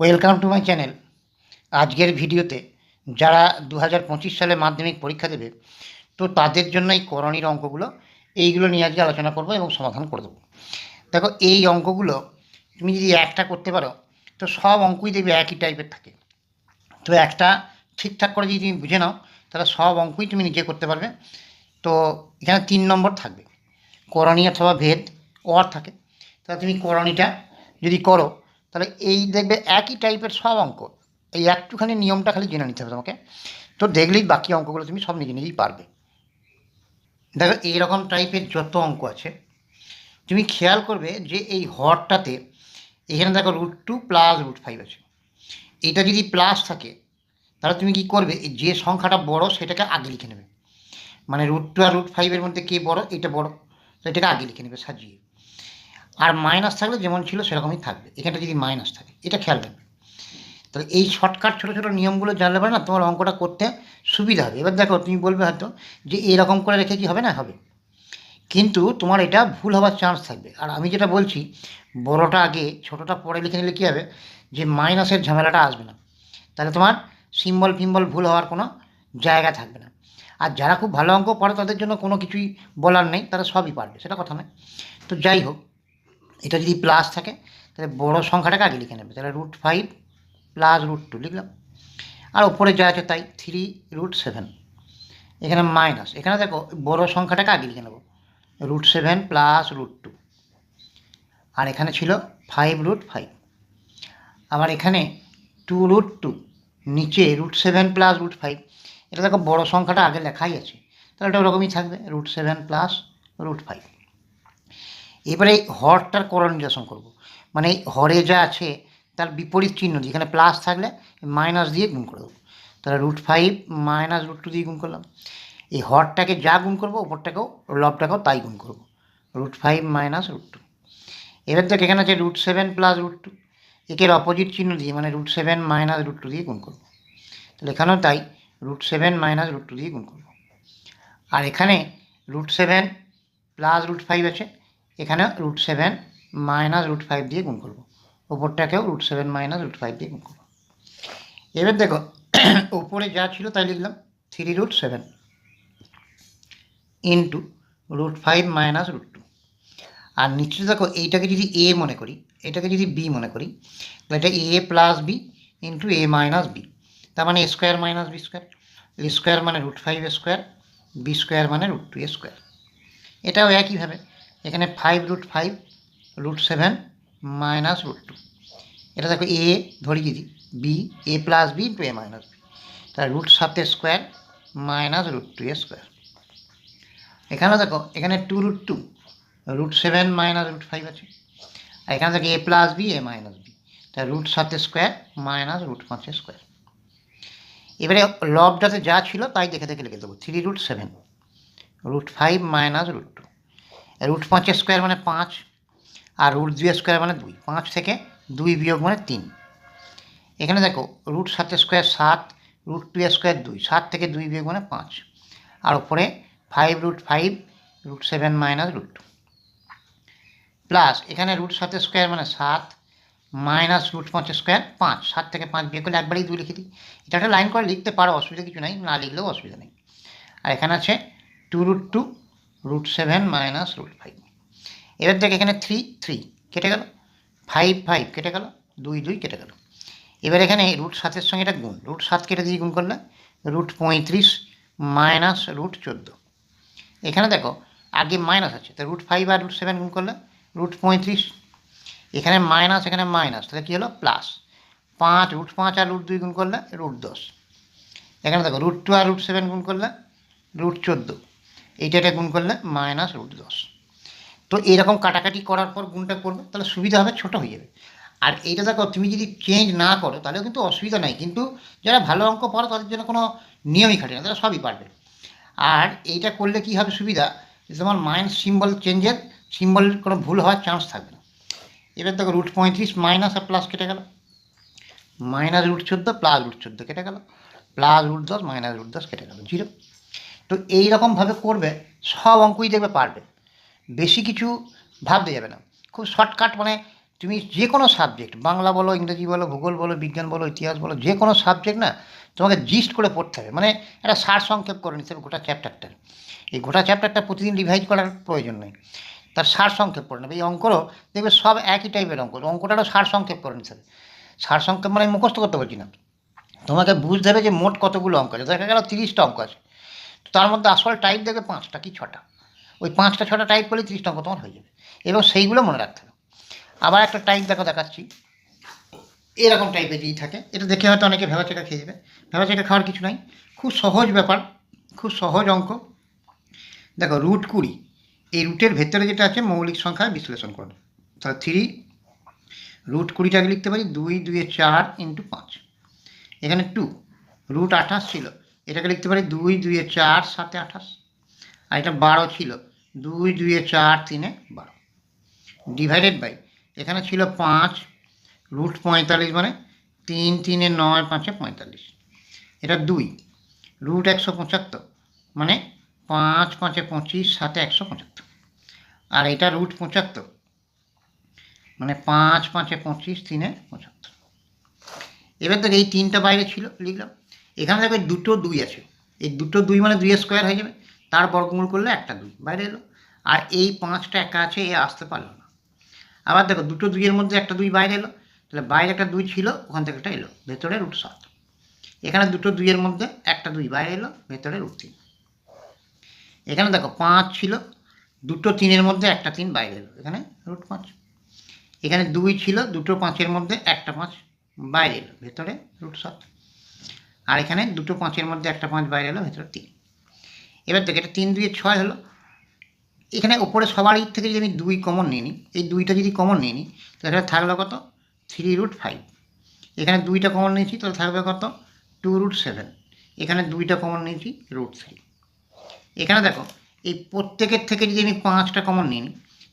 Welcome to my channel আজকের ভিডিওতে যারা দু হাজার পঁচিশ সালে মাধ্যমিক পরীক্ষা দেবে, তো তাদের জন্য এই করণীর অঙ্কগুলো, এইগুলো নিয়ে আজকে আলোচনা করব এবং সমাধান করে দেবো। দেখো, এই অঙ্কগুলো তুমি যদি একটা করতে পারো, তো সব অঙ্কই দেখবে একই টাইপের থাকে। তো একটা ঠিকঠাক করে যদি তুমি বুঝে নাও, তাহলে সব অঙ্কই তুমি নিজে করতে পারবে। তো এখানে তিন নম্বর থাকবে। করণী অথবা ভেদ অর থাকে। তাহলে তুমি করণীটা যদি করো তাহলে এই দেখবে একই টাইপের সব অঙ্ক। এই একটুখানি নিয়মটা খালি জেনে নিতে হবে তোমাকে। তো দেখলেই বাকি অঙ্কগুলো তুমি সব নিজে নিজেই পারবে। দেখো, এইরকম টাইপের যত অঙ্ক আছে, তুমি খেয়াল করবে যে এই হরটাতে এখানে দেখো root two plus root five আছে। এটা যদি প্লাস থাকে, তাহলে তুমি কি করবে? যে সংখ্যাটা বড়, সেটাকে আগে লিখে নেবে। মানে রুট টু আর রুট ফাইভের মধ্যে কে বড় এটা বড়, তো এটাকে আগে লিখে নেবে, সাজিয়ে। আর মাইনাস থাকলে যেমন ছিল সেরকমই থাকবে। এখানটা যদি মাইনাস থাকে, এটা খেয়াল রাখবে। তাহলে এই শর্টকাট ছোটো ছোটো নিয়মগুলো জানলে পারে না, তোমার অঙ্কটা করতে সুবিধা হবে। এবার দেখো, তুমি বলবে হয়তো যে এরকম করে রেখে কি হবে না হবে। কিন্তু তোমার এটা ভুল হওয়ার চান্স থাকবে। আর আমি যেটা বলছি, বড়টা আগে, ছোটোটা পরে লিখে নিলে কী হবে? যে মাইনাসের ঝামেলাটা আসবে না। তাহলে তোমার সিম্বল ফিম্বল ভুল হওয়ার কোনো জায়গা থাকবে না। আর যারা খুব ভালো অঙ্ক পড়ে, তাদের জন্য কোনো কিছুই বলার নেই, তারা সবই পারবে, সেটা কথা নয়। তো যাই হোক এটা যদি প্লাস থাকে, তাহলে বড় সংখ্যাটাকে আগে লিখে নেবে। তাহলে root five plus root two লিখলাম। আর ওপরে যা আছে তাই থ্রি রুট সেভেন এখানে মাইনাস এখানে দেখো, বড় সংখ্যাটাকে আগে লিখে নেব। Root seven plus root two আর এখানে ছিল ফাইভ রুট ফাইভ আবার এখানে টু রুট টু নিচে root seven plus root five এটা দেখো বড় সংখ্যাটা আগে লেখাই আছে। তাহলে এটা ওরকমই থাকবে root seven plus root five এবারে এই হরটার করণ নির্দেশন করব। মানে এই হরে যা আছে তার বিপরীত চিহ্ন দিয়ে, এখানে প্লাস থাকলে মাইনাস দিয়ে গুণ করে দেবো। তাহলে root five minus root two দিয়ে গুণ করলাম। এই হরটাকে যা গুণ করব ওপরটাকেও লবটাকেও তাই গুণ করব। Root five minus root two এবার দেখ, এখানে আছে root seven plus root two একের অপোজিট চিহ্ন দিয়ে মানে root seven minus root two দিয়ে গুণ করব। তাহলে এখানেও তাই root seven minus root two দিয়ে গুণ করব। আর এখানে root seven plus root five আছে। এখানে root seven minus root five দিয়ে গুণ করব। ওপরটাকেও root seven minus root five দিয়ে গুণ করব। এবার দেখো, ওপরে যা ছিল তাই লিখলাম three root seven into root five minus root two আর নিচে দেখো, এইটাকে যদি এ মনে করি, এটাকে যদি বি মনে করি, তাহলে এটা A plus B into A minus B তার মানে A square minus B square A square মানে root five square B square মানে রুট টু স্কোয়ার এটাও একইভাবে। এখানে five root five root seven minus root two এটা দেখো এ ধরি যদি B A plus B into A minus B তাহলে রুট সাতে square minus root two A square এখানে দেখো, এখানে two root two root seven minus root five আছে। আর এখানে দেখো A plus B A minus B তাহলে রুট সাতে স্কোয়ার মাইনাস রুট পাঁচে স্কোয়ার এবারে লবটাতে যা ছিল তাই দেখে দেখে লিখে দেবো। Three root seven root five minus root two root পাঁচের স্কোয়ার মানে পাঁচ আর রুট দুই স্কোয়ার মানে দুই। পাঁচ থেকে দুই বিয়োগ মানে তিন। এখানে দেখো রুট সাতের স্কোয়ার সাত রুট টু স্কোয়ার দুই। সাত থেকে দুই বিয়োগ মানে পাঁচ। আর উপরে five root five root seven minus root two plus এখানে রুট সাতের স্কোয়ার মানে সাত মাইনাস রুট পাঁচের স্কোয়ার পাঁচ। সাত থেকে পাঁচ বিয়োগ করলে একবারেই দুই লিখে দিই। এটা একটা লাইন করে লিখতে পারো, অসুবিধা কিছু নাই, না লিখলেও অসুবিধা নেই। আর এখানে আছে two root two root seven minus root five এবার দেখ এখানে থ্রি থ্রি কেটে গেল। ফাইভ ফাইভ কেটে গেল। দুই দুই কেটে গেল। এবার এখানে রুট সাতের সঙ্গে এটা গুণ। রুট সাত কেটে দিয়ে গুণ করলে রুট পঁয়ত্রিশ মাইনাস রুট চোদ্দ। এখানে দেখো, আগে মাইনাস আছে, তো রুট ফাইভ আর রুট সেভেন গুণ করলে রুট পঁয়ত্রিশ। এখানে মাইনাস এখানে মাইনাস তাহলে কী হলো? প্লাস পাঁচ রুট পাঁচ আর রুট দুই গুণ করলে রুট দশ। এখানে দেখো রুট টু আর রুট সেভেন গুণ করলে রুট চোদ্দ। এইটা এটা গুণ করলে মাইনাস রুট দশ। তো এরকম কাটাকাটি করার পর গুণটা করবে তাহলে সুবিধা হবে, ছোটো হয়ে যাবে। আর এইটা দেখো, তুমি যদি চেঞ্জ না করো, তাহলেও কিন্তু অসুবিধা নাই। কিন্তু যারা ভালো অঙ্ক পড়ো, তাদের জন্য কোনো নিয়মই খাটে না, তারা সবই পারবে। আর এইটা করলে কি হবে সুবিধা? তোমার মাইন্ড সিম্বল চেঞ্জের সিম্বল কোনো ভুল হওয়ার চান্স থাকবে না। এবার দেখো রুট পঁয়ত্রিশ মাইনাস আর প্লাস কেটে গেল। মাইনাস রুট চোদ্দ প্লাস রুট চোদ্দ কেটে গেল। প্লাস রুট দশ মাইনাস রুট দশ কেটে গেল। জিরো তো এই রকমভাবে করবে, সব অঙ্কই দেখবে পারবে। বেশি কিছু ভাবতে যাবে না। খুব শর্টকাট মানে তুমি যে কোনো সাবজেক্ট বাংলা বলো, ইংরেজি বলো, ভূগোল বলো, বিজ্ঞান বলো, ইতিহাস বলো যে কোনো সাবজেক্ট না, তোমাকে জিস্ট করে পড়তে হবে। মানে একটা সার সংক্ষেপ করে নিতে হবে গোটা চ্যাপ্টারটার এই গোটা চ্যাপ্টারটা প্রতিদিন রিভাইজ করার প্রয়োজন নেই। তার সার সংক্ষেপ করে নেবে। এই অঙ্করও দেখবে সব একই টাইপের অঙ্ক। অঙ্কটারও সার সংক্ষেপ করে নিতে হবে। সার সংক্ষেপ মানে মুখস্থ করতে পারছি না। তোমাকে বুঝতে হবে যে মোট কতগুলো অঙ্ক আছে। দেখা গেল তিরিশটা অঙ্ক আছে। তার মধ্যে আসল টাইপ দেখবে পাঁচটা কি ছটা? ওই পাঁচটা ছটা টাইপ করলে তিরিশটা অঙ্ক তোমার হয়ে যাবে। এবং সেইগুলো মনে রাখতে হবে। আবার একটা টাইপ দেখো দেখাচ্ছি। এরকম টাইপের যেই থাকে, এটা দেখে হয়তো অনেকে ভেবাচেকা খেয়ে যাবে। ভেবাচেকা খাওয়ার কিছু নাই। খুব সহজ ব্যাপার, খুব সহজ অঙ্ক। দেখো রুট কুড়ি। এই রুটের ভেতরে যেটা আছে, মৌলিক সংখ্যা বিশ্লেষণ করবে তাহলে থ্রি রুট কুড়িটাকে লিখতে পারি, দুই দুয়ে চার ইন্টু পাঁচ। এখানে টু রুট আঠাশ ছিল। এটাকে লিখতে পারি দুই দুয়ে চার, সাতে আঠাশ। আর এটা বারো ছিল। দুই দুয়ে চার, তিনে বারো। ডিভাইডেড বাই এখানে ছিল পাঁচ রুট পঁয়তাল্লিশ মানে তিন, তিনে নয়, পাঁচে পঁয়তাল্লিশ। এটা দুই রুট একশো পঁচাত্তর মানে পাঁচ, পাঁচে পঁচিশ, সাতে একশো পঁচাত্তর। আর এটা রুট পঁচাত্তর মানে পাঁচ, পাঁচে পঁচিশ, তিনে পঁচাত্তর। এবার তো এই তিনটা বাইরে ছিল, লিখলাম। এখানে দেখবে দুটো দুই আছে। এই দুটো দুই মানে দুই স্কোয়ার হয়ে যাবে। তার বর্গমূল করলে একটা দুই। বাইরে এলো। আর এই পাঁচটা একা আছে, এ আসতে পারল না। আবার দেখো, দুটো দুইয়ের মধ্যে একটা দুই বাইরে এলো। তাহলে বাইরে একটা দুই ছিল, ওখান থেকে একটা এলো। ভেতরে রুট সাত। এখানে দুটো দুইয়ের মধ্যে একটা দুই বাইরে এলো, ভেতরে রুট তিন। এখানে দেখো, পাঁচ ছিল। দুটো তিনের মধ্যে একটা তিন বাইরে এলো। এখানে রুট পাঁচ। এখানে দুই ছিল, দুটো পাঁচের মধ্যে একটা পাঁচ বাইরে এলো। ভেতরে রুট সাত। আর এখানে দুটো পাঁচের মধ্যে একটা পাঁচ বাইরে এলো, ভেতরে তিন। এবার দেখো এটা তিন দুইয়ে ছয় হলো। এখানে ওপরে সবারই থেকে যদি আমি দুই কমন নিই, এই দুইটা যদি কমন নিই, তাহলে থাকল কত? থ্রি রুট ফাইভ এখানে দুইটা কমন নিয়েছি, তাহলে থাকবে কত? টু রুট সেভেন এখানে দুইটা কমন নিয়েছি রুট থ্রি এখানে দেখো, এই প্রত্যেকের থেকে যদি আমি পাঁচটা কমন নিই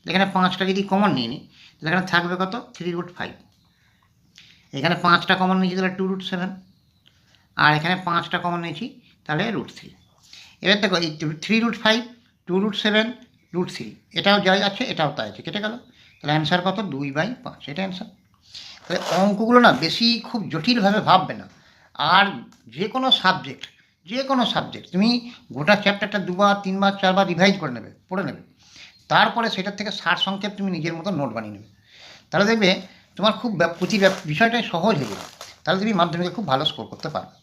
এখানে পাঁচটা যদি কমন নিই, তাহলে এখানে থাকবে কত? থ্রি রুট ফাইভ এখানে পাঁচটা কমন নিয়েছি, তাহলে টু রুট সেভেন আর এখানে পাঁচটা কমন নিয়েছি, তাহলে রুট থ্রি এবার দেখো, এই three root five two root seven root three এটাও যাই আছে, এটাও তাই আছে, কেটে গেল। তাহলে অ্যান্সার কত? দুই বাই পাঁচ, এটা অ্যান্সার তাহলে অঙ্কগুলো না বেশি খুব জটিলভাবে ভাববে না। আর যে কোনো সাবজেক্ট যে কোনো সাবজেক্ট তুমি গোটা চ্যাপ্টারটা দুবার, তিনবার, চারবার রিভাইজ করে নেবে, পড়ে নেবে। তারপরে সেটার থেকে সার সংক্ষেপ তুমি নিজের মতো নোট বানিয়ে নেবে। তাহলে দেখবে তোমার খুব প্রতি বিষয়টাই সহজ হয়ে যাবে। তাহলে তুমি মাধ্যমিকে খুব ভালো স্কোর করতে পারবে।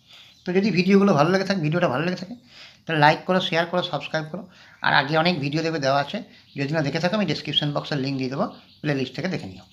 তো যদি ভিডিওগুলো ভালো লেগে থাকে, ভিডিওটা ভালো লেগে থাকে, তাহলে লাইক করো শেয়ার করো সাবস্ক্রাইব করো। আর আগে অনেক ভিডিও দেবে দেওয়া আছে। যদি না দেখে থাকো, আমি ডিসক্রিপশন বক্সের লিঙ্ক দিয়ে দেবো প্লে লিস্ট থেকে দেখে নিও।